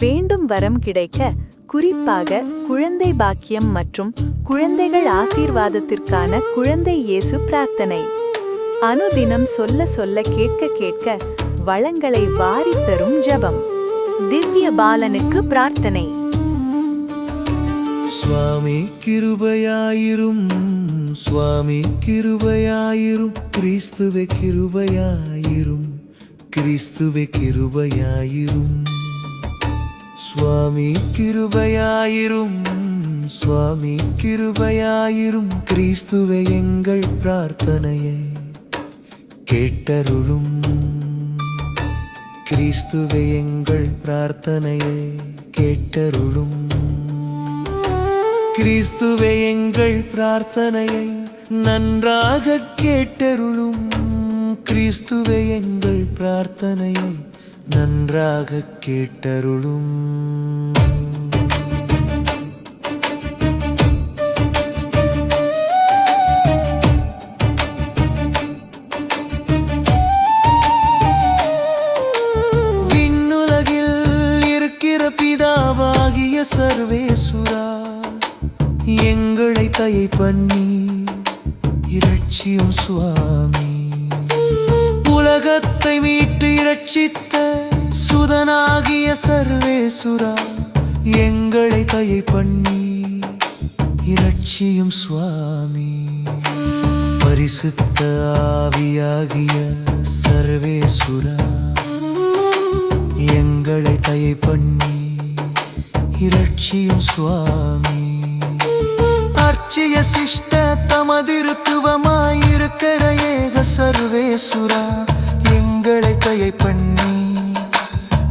வேண்டும் வரம் கிடைக்க குறிப்பாக குழந்தை பாக்கியம் மற்றும் குழந்தைகள் ஆசீர்வாதத்திற்கான குழந்தை இயேசு பிரார்த்தனை. அனுதினம் சொல்ல சொல்ல கேட்க கேட்க வளங்களை வாரி தரும் ஜெபம். திவ்ய பாலனுக்கு பிரார்த்தனை. சுவாமி கிருபையாயிரும் சுவாமி கிருபையாயிரும் கிறிஸ்துவ கிருபையாயிரும் கிறிஸ்துவ கிருபையாயிரும். சுவாமி கிருபையாயிரும் சுவாமி கிருபையாயிரும் கிறிஸ்துவை எங்கள் பிரார்த்தனையை கேட்டருளும். கிறிஸ்துவை எங்கள் பிரார்த்தனையை கேட்டருளும். கிறிஸ்துவை எங்கள் பிரார்த்தனையை நன்றாக கேட்டருளும். கிறிஸ்துவை எங்கள் பிரார்த்தனையை நன்றாக கேட்டருளும். இருக்கிற பிதாவாகிய சர்வேசுரா எங்களை தயை பண்ணி இரட்சியும் சுவாமி. உலகத்தை மீட்டு இரட்சித்த சுதனாகிய சர்வேசுரா எங்களை தயை பண்ணி இரட்சியும் சுவாமி. பரிசுத்த ஆவியாகிய சர்வேசுரா எங்களை தயை பண்ணி இரட்சியும் சுவாமி. அர்ச்சிய சிஷ்ட தமதிருத்துவமாயிருக்கிற ஏக சர்வேசுரா வாழ்க்கையை பண்ணி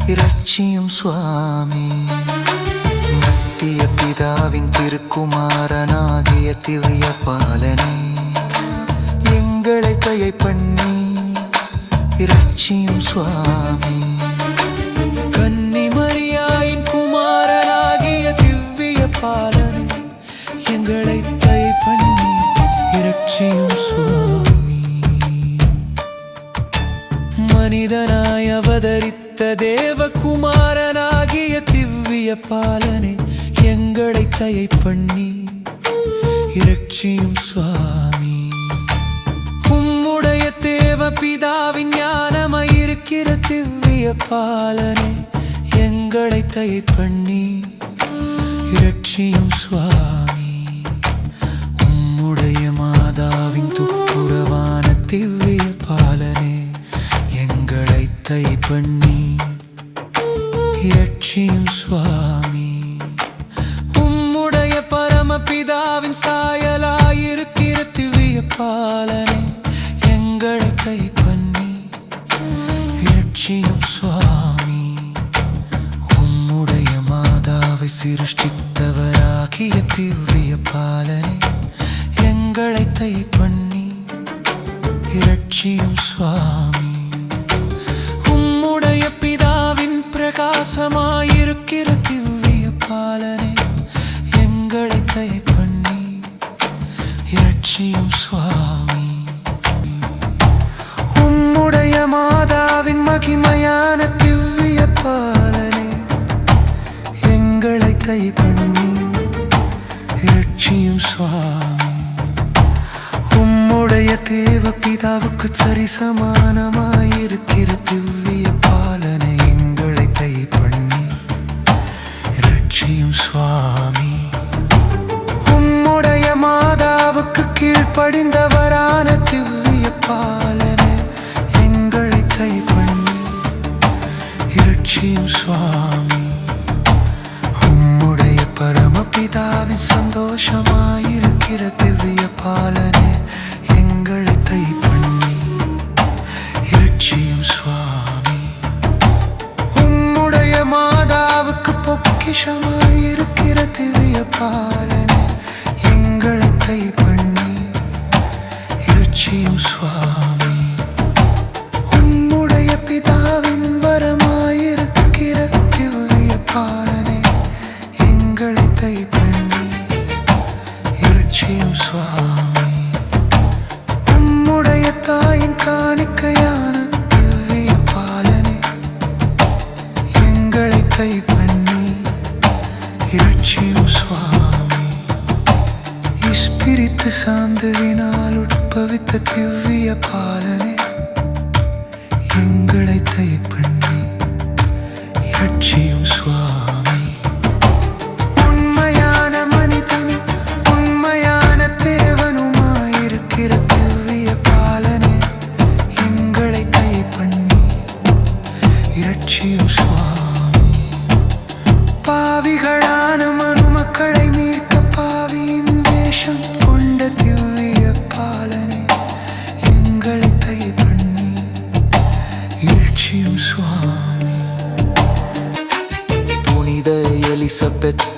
இரட்சியும் சுவாமி. மத்திய பிதாவின் திருக்குமாரனாகிய திவ்ய பாலனே எங்களை தயை பண்ணி இரட்சியும் சுவாமி. தேவகுமாரனாகிய திவ்ய பாலனே எங்களை தயை பண்ணி இரட்சியும் சுவாமி. உம்முடைய தேவ பிதாவின் ஞானமாயிருக்கிற திவ்ய பாலனே எங்களை தயை பண்ணி இரட்சியும் சுவாமி. semana. எங்களை பண்ணி இரட்சியும் சுவாமி உம்முடைய பரமபிதாவின் சந்தோஷமாயிருக்கிற திவ்ய பாலனே எங்களை தை பண்ணி இரட்சியும் சுவாமி உம்முடைய மாதாவுக்கு பொக்கிஷமாயிருக்கிற திவ்ய பாலனே எங்களை தை பண்ணி இரட்சியும் சுவாமி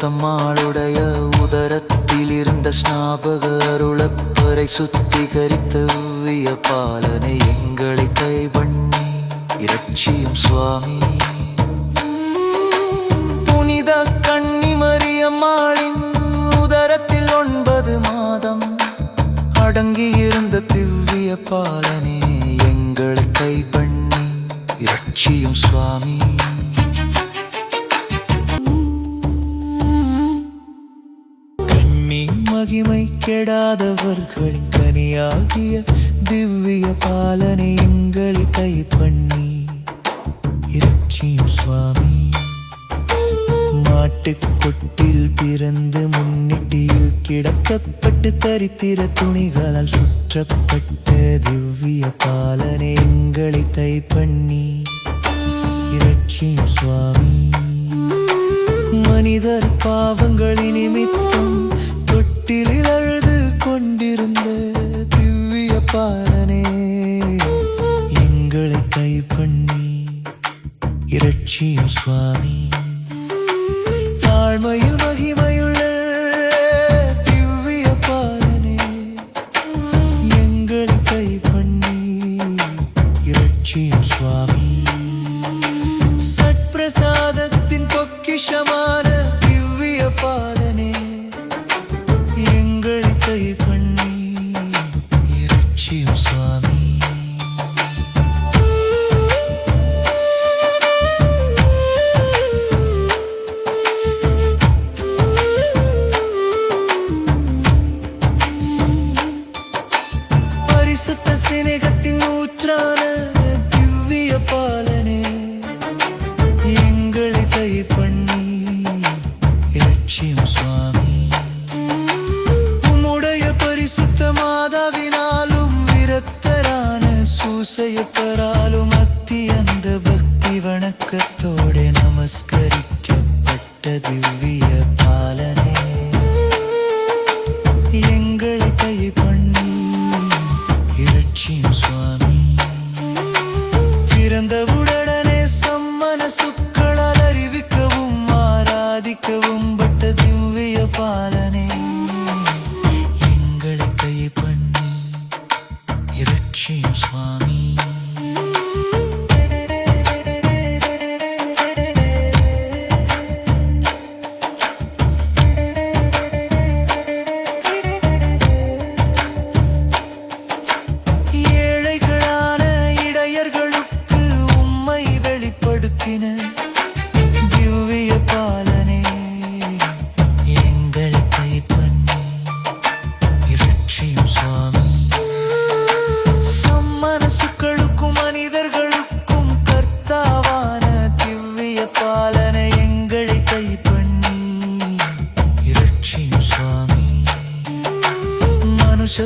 கருத்தம்மாளுடைய உதரத்தில் இருந்த ஸ்நாபக அருளப்பரை சுத்திகரித்த விய பாலனை எங்களை கை பண்ணி இரட்சியும் சுவாமி. மகிமை கெடாதவர்கள் கனியாகிய திவ்ய பாலனை எங்களை கை பண்ணி. இறைச்சியும் சுவாமி. மாட்டுக்கொட்டில் பிறந்து முன்னிட்டியில் கிடக்கப்பட்டு தரித்திர துணிகளால் சுற்றப்பட்ட திவ்ய பாலனை எங்களை கை பண்ணி. இறைச்சியும் சுவாமி. மனிதர் பாவங்களின் நிமித்தம் காப்பாளனே எங்களை கைப்பண்ணி இரட்சியும் சுவாமி. தாழ்மையில் otro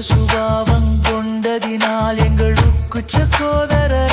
சுபாவம் கொண்டதினால் எங்களுக்கு சகோதரர்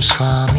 இரட்சியும் சுவாமி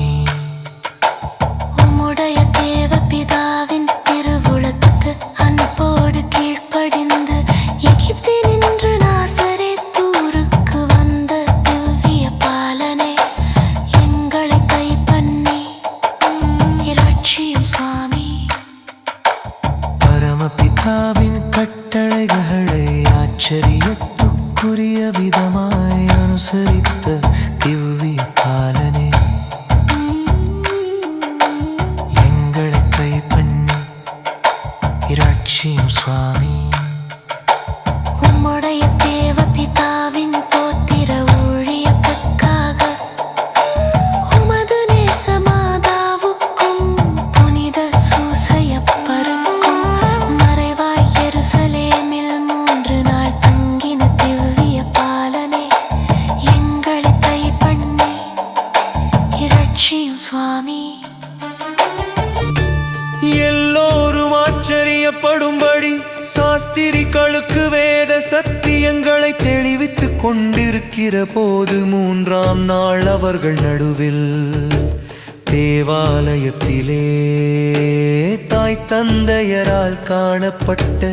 தந்தையரால் காணப்பட்ட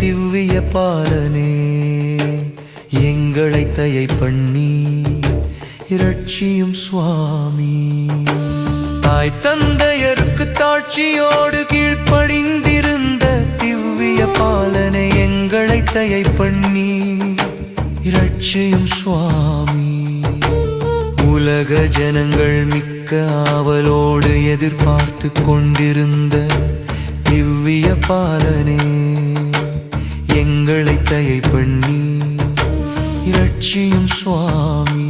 திவ்விய பாலனே எங்களை தயை பண்ணி இரட்சியும் சுவாமி. தாய் தந்தையருக்கு தாட்சியோடு கீழ்ப்படிந்திருந்த திவ்விய பாலனை எங்களை தயை பண்ணி இரட்சியும் சுவாமி. உலக ஜனங்கள் மிக்க ஆவலோடு எதிர்பார்த்து கொண்டிருந்த திவ்ய பாலனே எங்களை தயை பண்ணி இரட்சியும் சுவாமி.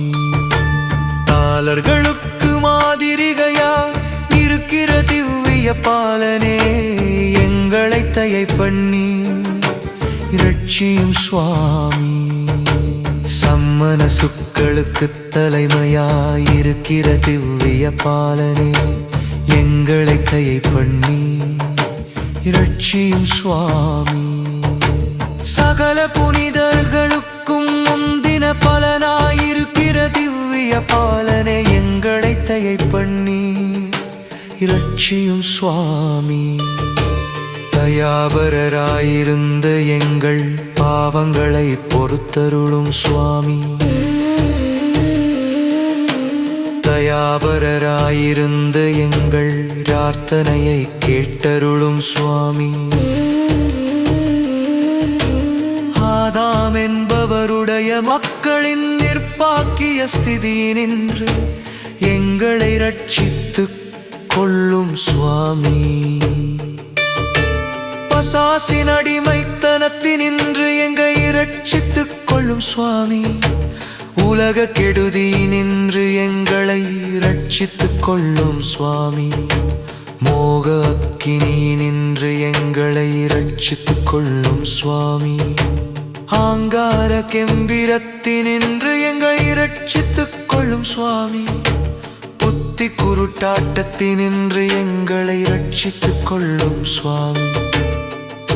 தாளர்களுக்கு மாதிரிகையா இருக்கிற திவ்விய பாலனே எங்களை தயை பண்ணி இரட்சியும் சுவாமி. சம்மன சுக்களுக்கு தலைமையாயிருக்கிற திவ்விய பாலனே எங்களை தயை பண்ணி இரட்சியும் சுவாமி. சகல புனிதர்களுக்கும் முந்தின பலனாயிருக்கிற திவ்ய பாலனை எங்களை தயை பண்ணி. இரட்சியும் சுவாமி. தயாபரராயிருந்த எங்கள் பாவங்களை பொறுத்தருளும் சுவாமி. தயாபரராயிருந்த எங்கள் பிரார்த்தனையை கேட்டருளும் சுவாமி. ஆதாம் என்பவருடைய மக்களின் நிற்பாக்கிய ஸ்திதி நின்று எங்களை ரட்சித்து கொள்ளும் சுவாமி. பசாசின் அடிமைத்தனத்தினின்று எங்களை ரட்சித்துக் கொள்ளும் சுவாமி. உலக கெடுதி நின்று எங்களை ரட்சித்துக் கொள்ளும் சுவாமி. மோக அக்கினி நின்று எங்களை ரட்சித்துக் கொள்ளும் சுவாமி. ஆங்கார கெம்பிரத்தி நின்று எங்களை ரட்சித்துக் கொள்ளும் சுவாமி. புத்தி குருட்டாட்டத்தினின்று எங்களை ரட்சித்துக் கொள்ளும் சுவாமி.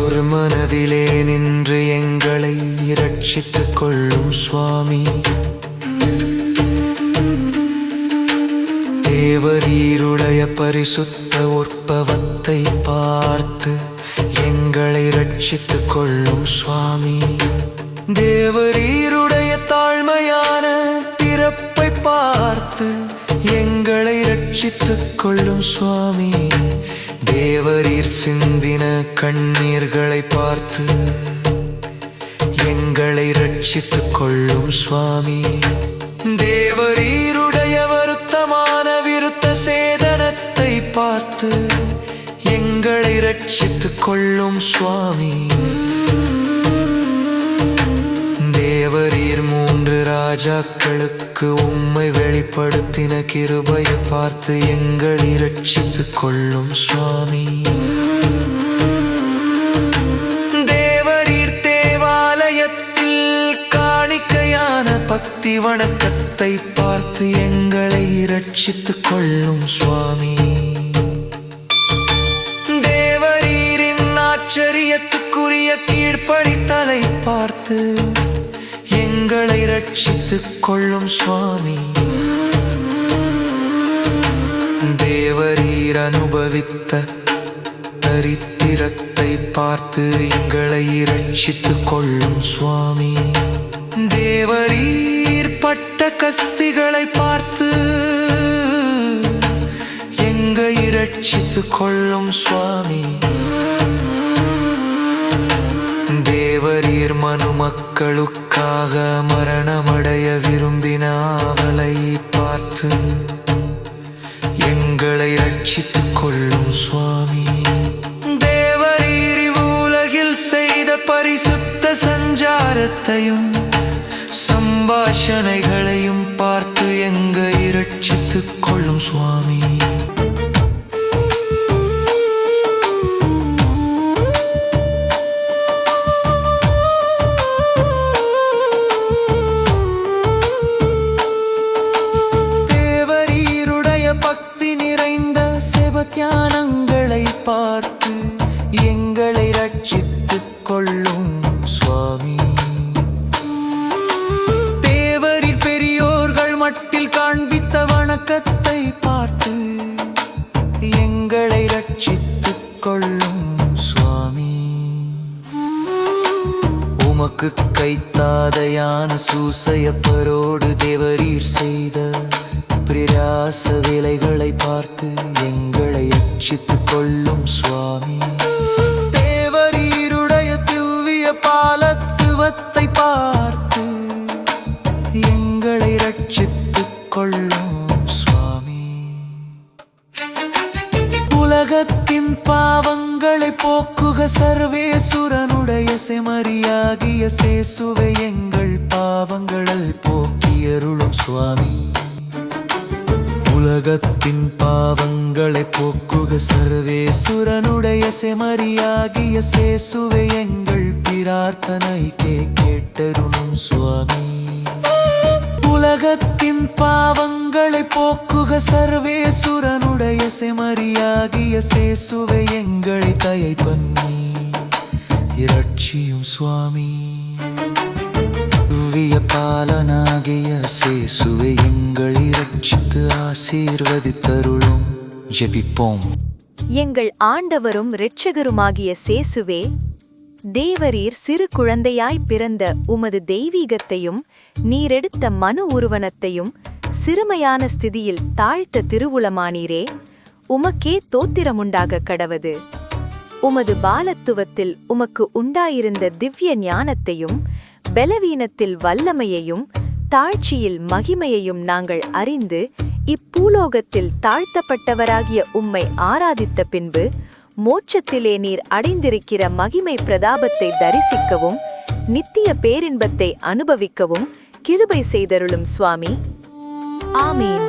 ஒரு மனதிலே நின்று எங்களை ரட்சித்துக் கொள்ளும் சுவாமி. தேவரீருடைய பரிசுத்த உற்பவத்தை பார்த்து எங்களை ரட்சித்துக் கொள்ளும் சுவாமி. தேவரீருடைய தாழ்மையான பிறப்பை பார்த்து எங்களை ரட்சித்துக் கொள்ளும் சுவாமி. தேவரீர் சிந்தின கண்ணீர்களை பார்த்து எங்களை ரட்சித்துக் கொள்ளும் சுவாமி. தேவரீருடைய வருத்தமான விருத்த சேதனத்தை பார்த்து எங்களை ரட்சித்துக் கொள்ளும் சுவாமி. தேவரீர் மூ மூன்று ராஜாக்களுக்கு உம்மை வெளிப்படுத்தின கிருபையை பார்த்து எங்கள் இரட்சித்து கொள்ளும் சுவாமி. தேவரீர் தேவாலயத்தில் காணிக்கையான பக்தி வணக்கத்தை பார்த்து எங்களை இரட்சித்து கொள்ளும் சுவாமி. தேவரீரின் ஆச்சரியத்துக்குரிய கீழ்ப்படித்தலை பார்த்து எங்களை ரட்சித்துக் கொள்ளும் சுவாமி. தேவரீர் அனுபவித்த தரித்திரத்தை பார்த்து எங்களை ரட்சித்துக் கொள்ளும் சுவாமி. தேவரீர் பட்ட கஸ்திகளை பார்த்து எங்கை ரட்சித்துக் கொள்ளும் சுவாமி. தேவரீர் மனு மக்களுக்கு மக்களுக்காக மரணமடைய விரும்பின அவளை பார்த்து எங்களை ரட்சித்துக் கொள்ளும் சுவாமி. தேவரீரி உலகில் செய்த பரிசுத்த சஞ்சாரத்தையும் சம்பாஷணைகளையும் பார்த்து எங்க இரட்சித்துக் கொள்ளும் சுவாமி. மட்டில் காண்பித்த வணக்கத்தை பார்த்து எங்களை ரட்சித்துக் கொள்ளும் சுவாமி. உமக்கு கைத்தாதையான சூசையப்பரோடு தேவரீர் செய்த பிரயாச விலைகளை பார்த்து எங்களை ரட்சித்துக் கொள்ளும் சுவாமி. ஆகிய சேசுவை எங்கள் பாவங்கள் போக்கியருளும் சுவாமி. உலகத்தின் பாவங்களை போக்குக சர்வேசுரனுடைய செமரியாகிய சேசுவை எங்கள் பிரார்த்தனை கேட்டருளும் சுவாமி. உலகத்தின் பாவங்களை போக்குக சர்வேசுரனுடைய செமரியாகிய சேசுவை எங்களை தயை பண்ணி. இரட்ட இரட்சியும் சுவாமி திவ்ய பாலனாகிய சேசுவை எங்களை ரட்சித்து ஆசீர்வதித்தருளும் ஜெபிப்போம் எங்கள் ஆண்டவரும் இரட்சகருமாகிய சேசுவே தேவரீர் சிறு குழந்தையாய் பிறந்த உமது தெய்வீகத்தையும் நீரெடுத்த மனு உருவனத்தையும் சிறுமையான ஸ்திதியில் தாழ்த்த திருவுளமானீரே உமக்கே தோத்திரமுண்டாக கடவது. உமது பாலத்துவத்தில் உமக்கு உண்டாயிருந்த திவ்ய ஞானத்தையும் பலவீனத்தில் வல்லமையையும் தாழ்ச்சியில் மகிமையையும் நாங்கள் அறிந்து இப்பூலோகத்தில் தாழ்த்தப்பட்டவராகிய உம்மை ஆராதித்த பின்பு மோட்சத்திலே நீர் அடைந்திருக்கிற மகிமை பிரதாபத்தை தரிசிக்கவும் நித்திய பேரின்பத்தை அனுபவிக்கவும் கிருபை செய்தருளும் சுவாமி. ஆமீன்.